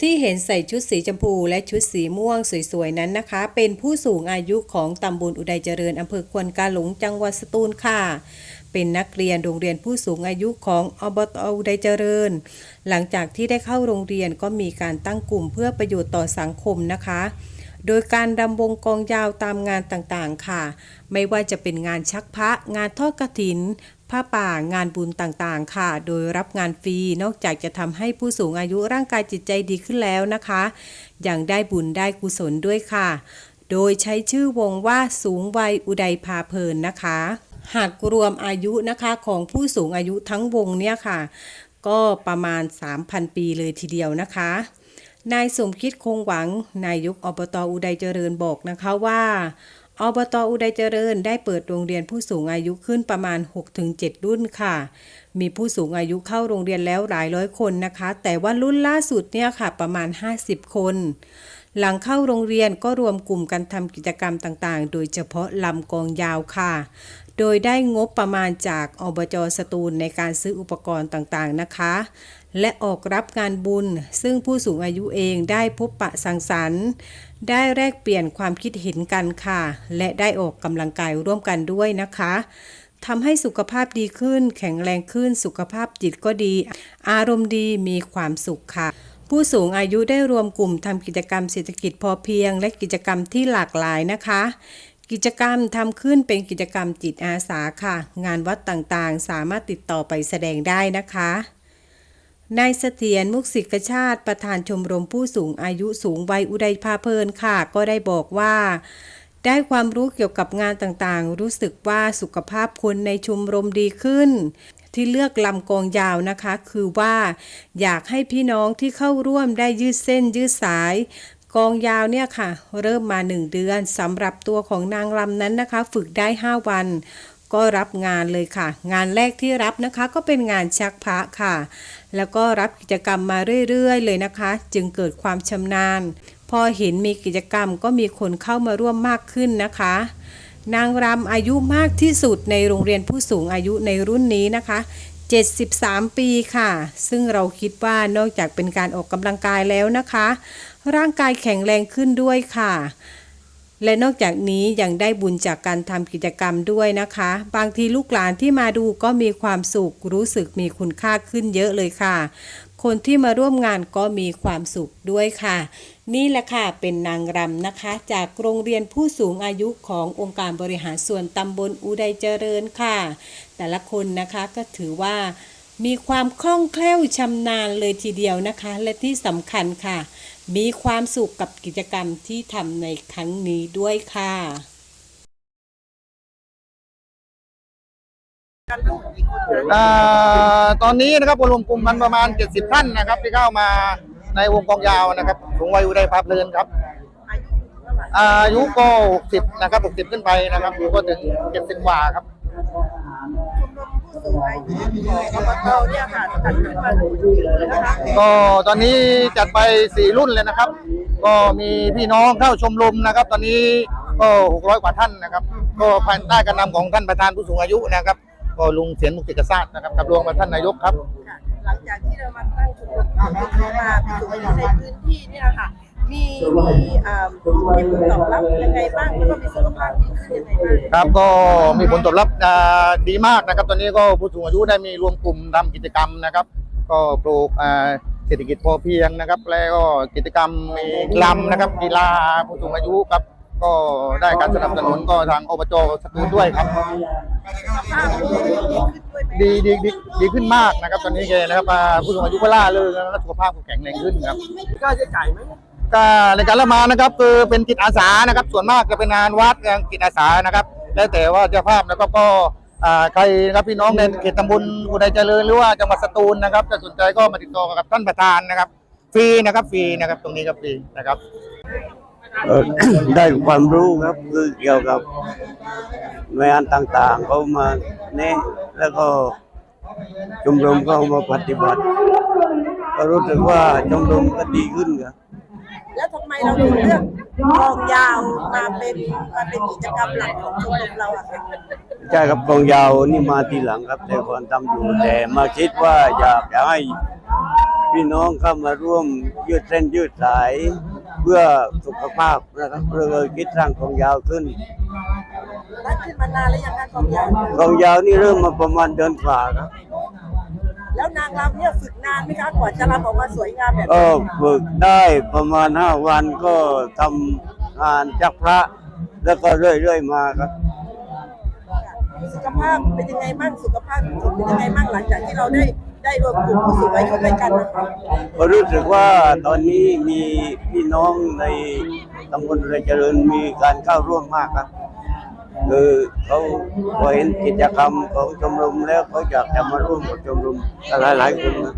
ที่เห็นใส่ชุดสีชมพูและชุดสีม่วงสวยๆนั้นนะคะ เป็นผู้สูงอายุของตำบลอุดัยเจริญอำเภอควนกาหลงจังหวัดสตูลค่ะ เป็นนักเรียนโรงเรียนผู้สูงอายุของอบตอุดัยเจริญ หลังจากที่ได้เข้าโรงเรียนก็มีการตั้งกลุ่มเพื่อประโยชน์ต่อสังคมนะคะ โดยการรำวงกองยาวตามงานต่างๆค่ะ ไม่ว่าจะเป็นงานชักพระ งานทอดกฐินผ้าป่างานบุญต่างๆ ค่ะ โดยรับงานฟรี นอกจากจะทำให้ผู้สูงอายุร่างกายจิตใจดีขึ้นแล้วนะคะ ยังได้บุญได้กุศลด้วยค่ะ โดยใช้ชื่อวงว่าสูงวัยอุดัยพาเพลินนะคะ หากรวมอายุนะคะของผู้สูงอายุทั้งวงเนี่ยค่ะ ก็ประมาณ 3,000 ปีเลยทีเดียวนะคะ นายสมคิดคงหวัง นายกอบตอุดัยเจริญบอกนะคะว่าอบตอุดัยเจริญได้เปิดโรงเรียนผู้สูงอายุขึ้นประมาณ 6-7 รุ่นค่ะ มีผู้สูงอายุเข้าโรงเรียนแล้วหลายร้อยคนนะคะ แต่ว่ารุ่นล่าสุดเนี่ยค่ะประมาณ 50 คน หลังเข้าโรงเรียนก็รวมกลุ่มกันทำกิจกรรมต่างๆ โดยเฉพาะลำกองยาวค่ะ โดยได้งบประมาณจากอบจสตูลในการซื้ออุปกรณ์ต่างๆนะคะ และออกรับงานบุญ ซึ่งผู้สูงอายุเองได้พบปะสังสรรค์ ได้แลกเปลี่ยนความคิดเห็นกันค่ะ และได้ออกกำลังกายร่วมกันด้วยนะคะทำให้สุขภาพดีขึ้น แข็งแรงขึ้น สุขภาพจิตก็ดี อารมณ์ดีมีความสุขค่ะ ผู้สูงอายุได้รวมกลุ่มทำกิจกรรมเศรษฐกิจพอเพียง และกิจกรรมที่หลากหลายนะคะกิจกรรมทำขึ้นเป็นกิจกรรมจิตอาสาค่ะ งานวัดต่างๆ สามารถติดต่อไปแสดงได้นะคะ นายเสถียรมุกสิกชาติประธานชมรมผู้สูงอายุสูงวัยอุดัยพาเพลินค่ะ ก็ได้บอกว่า ได้ความรู้เกี่ยวกับงานต่างๆ รู้สึกว่าสุขภาพคนในชมรมดีขึ้น ที่เลือกลำกองยาวนะคะ คือว่าอยากให้พี่น้องที่เข้าร่วมได้ยืดเส้นยืดสาย กองยาวเนี่ยค่ะ เริ่มมา 1 เดือนสำหรับตัวของนางรำนั้นนะคะ ฝึกได้ 5 วัน ก็รับงานเลยค่ะ งานแรกที่รับนะคะก็เป็นงานชักพระค่ะ แล้วก็รับกิจกรรมมาเรื่อยๆ เลยนะคะ จึงเกิดความชำนาญ พอเห็นมีกิจกรรมก็มีคนเข้ามาร่วมมากขึ้นนะคะ นางรำอายุมากที่สุดในโรงเรียนผู้สูงอายุในรุ่นนี้นะคะ73 ปีค่ะ ซึ่งเราคิดว่านอกจากเป็นการออกกำลังกายแล้วนะคะ ร่างกายแข็งแรงขึ้นด้วยค่ะ และนอกจากนี้ยังได้บุญจากการทำกิจกรรมด้วยนะคะ บางทีลูกหลานที่มาดูก็มีความสุขรู้สึกมีคุณค่าขึ้นเยอะเลยค่ะ คนที่มาร่วมงานก็มีความสุขด้วยค่ะ นี่แหละค่ะเป็นนางรำนะคะ จากโรงเรียนผู้สูงอายุขององค์การบริหารส่วนตำบลอุดัยเจริญค่ะ แต่ละคนนะคะก็ถือว่ามีความคล่องแคล่วชำนาญเลยทีเดียวนะคะ และที่สำคัญค่ะ มีความสุขกับกิจกรรมที่ทำในครั้งนี้ด้วยค่ะ อ่าตอนนี้นะครับรวมกลุ่มกันประมาณ 70 ท่านนะครับ ที่เข้ามาในวงกองยาวนะครับสูงวัยอุดัยพาเพลินครับ อายุก็ 60 นะครับ 60 ขึ้นไปนะครับก็ถึง 70 กว่าครับ เราเนี่ยค่ะจัดขึ้นมาดูนะคะก็ตอนนี้จัดไป4รุ่นเลยนะครับ ก็มีพี่น้องเข้าชมรมนะครับ ตอนนี้ก็600กว่าท่านนะครับ ก็ภายใต้การนำของท่านประธานผู้สูงอายุนะครับ ก็ลุงเสียนมุกติกษาสตร์นะครับกับรวมกับท่านนายกครับค่ะหลังจากที่เรามาตั้งชุมนุมมาสู่ในพื้นที่เนี่ยค่ะ มีมีอ่ามีผลตอบรับยังไงบ้างแล้วก็มีสุขภาพดีขึ้นยังไงบ้างครับก็มีผลตอบรับอ่าดีมากนะครับ ตอนนี้ก็ผู้สูงอายุได้มีรวมกลุ่มทำกิจกรรมนะครับ ก็ปลูกอ่าเศรษฐกิจพอเพียงนะครับ แล้วก็กิจกรรมมีลำนะครับกีฬาผู้สูงอายุครับ ก็ได้การสนับสนุนก็ทางอบจสตูลด้วยครับ สุขภาพดีขึ้นด้วยไหมดีดีดีดีขึ้นมากนะครับ ตอนนี้แกนะครับอ่าผู้สูงอายุก็ล่าเริงและสุขภาพก็แข็งแรงขึ้นครับ ค่าใช้จ่ายไหม ก็ในการละมานะครับ คือเป็นจิตอาสานะครับ ส่วนมากจะเป็นงานวัดงานจิตอาสานะครับ แล้วแต่ว่าเจ้าภาพนะครับก็ใครนะครับพี่น้องในเขตตำบลอุดัยเจริญหรือว่าจังหวัดสตูลนะครับถ้าสนใจก็มาติดต่อกับท่านประธานนะครับฟรีนะครับฟรีนะครับตรงนี้ครับฟรีนะครับได้ความรู้ครับคือเกี่ยวกับหน่วยงานต่างๆเขามาแนะแล้วก็ชมรมก็เอามาปฏิบัติ ก็รู้สึกว่าชมรมก็ดีขึ้นครับ แล้วทำไมเราถึงเลือกกองยาวมาเป็นมาเป็นกิจกรรมหลักของชมรมเราอะค่ะใช่ครับกองยาวนี่มาทีหลังครับ แต่ก่อนทำอยู่แต่มาคิดว่าอยากจะให้พี่น้องเข้ามาร่วมยืดเส้นยืดสาย เพื่อสุขภาพนะครับเลยคิดสร้างกองยาวขึ้นตั้งขึ้นมานานแล้วยังคะกองยาวกองยาวนี่เริ่มมาประมาณเดือนกว่าครับ แล้วนางรำเนี่ยฝึกนานไหมคะกว่าจะรำออกมาสวยงามแบบก็นี้ฝึกได้ประมาณห้าวันก็ทำงานจักพระ แล้วก็เรื่อยๆมาครับ สุขภาพเป็นยังไงบ้างสุขภาพเป็นยังไงบ้างหลังจากที่เราได้ได้รวมกลุ่มผู้สูงอายุด้วยกันนะคะก็รู้สึกว่าตอนนี้มีพี่น้องในตำบลเรเจริญมีการเข้าร่วมมากครับ คือเขาพอเห็นกิจกรรมของชมรมแล้วเขาอยากจะมาร่วมกับชมรมหลายๆคนนะ